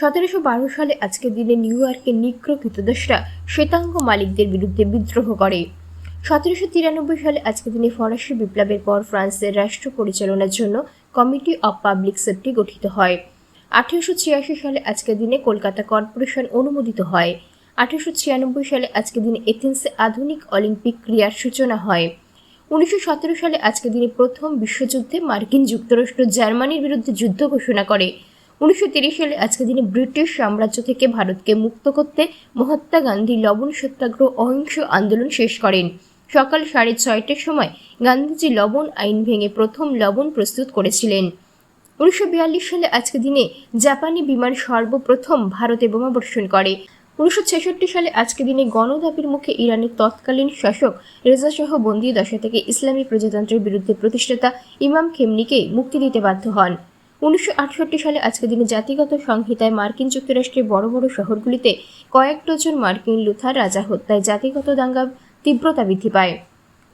সতেরোশো বারো সালে আজকের দিনে নিউ ইয়র্কের নিগ্র কৃতদাসরা শ্বেতাঙ্গ মালিকদের বিরুদ্ধে বিদ্রোহ করে। সতেরোশো তিরানব্বই সালে আজকের দিনে ফরাসি বিপ্লবের পর ফ্রান্সের রাষ্ট্র পরিচালনার জন্য কমিটি অব পাবলিক সেফটি গঠিত হয়। আঠেরোশো ছিয়াশি সালে আজকের দিনে কলকাতা কর্পোরেশন অনুমোদিত হয়। আঠেরোশো ছিয়ানব্বই সালে আজকের দিনে এথেন্সে আধুনিক অলিম্পিক ক্রীড়ার সূচনা হয়। উনিশশো সতেরো সালে আজকের দিনে প্রথম বিশ্বযুদ্ধে মার্কিন যুক্তরাষ্ট্র জার্মানির বিরুদ্ধে যুদ্ধ ঘোষণা করে। উনিশশো সালে আজকে দিনে ব্রিটিশ সাম্রাজ্য থেকে ভারতকে মুক্ত করতে মহাত্মা গান্ধী লবণ সত্যাগ্রহ অহিংস আন্দোলন শেষ করেন। সকাল সাড়ে ছয়টার সময় গান্ধীজি লবণ আইন ভেঙে প্রথম লবণ প্রস্তুত করেছিলেন। উনিশশো বিয়াল্লিশ সালে আজকে দিনে জাপানি বিমান সর্বপ্রথম ভারতে বোমাবর্ষণ করে। উনিশশো ছেষট্টি সালে আজকে দিনে গণদাবির মুখে ইরানের তৎকালীন শাসক রেজাসহ বন্দি দশা থেকে ইসলামী প্রজাতন্ত্রের বিরুদ্ধে প্রতিষ্ঠাতা ইমাম খেমনিকে মুক্তি দিতে বাধ্য হন। উনিশশো আটষট্টি সালে আজকের দিনে জাতিগত সংহিতায় মার্কিন যুক্তরাষ্ট্রের বড় বড় শহরগুলিতে কয়েক ডজন মার্কিন লুথার রাজা হত্যায় জাতিগত দাঙ্গা তীব্রতা বৃদ্ধি পায়।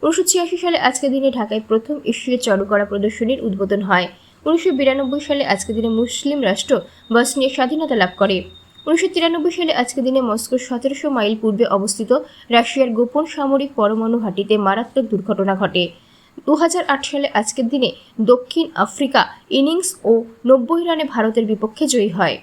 উনিশশো ছিয়াশি সালে আজকের দিনে ঢাকায় প্রথম এশীয় চড়কড়া প্রদর্শনীর উদ্বোধন হয়। উনিশশো বিরানব্বই সালে আজকের দিনে মুসলিম রাষ্ট্র বসনিয়া স্বাধীনতা লাভ করে। উনিশশো তিরানব্বই সালে আজকের দিনে মস্কোর সতেরোশো মাইল পূর্বে অবস্থিত রাশিয়ার গোপন সামরিক পরমাণু ঘাঁটিতে মারাত্মক দুর্ঘটনা ঘটে। দুহাজার আঠার সালে আজকের দিনে দক্ষিণ আফ্রিকা ইনিংস ও নব্বই রানে ভারতের বিপক্ষে জয়ী হয়।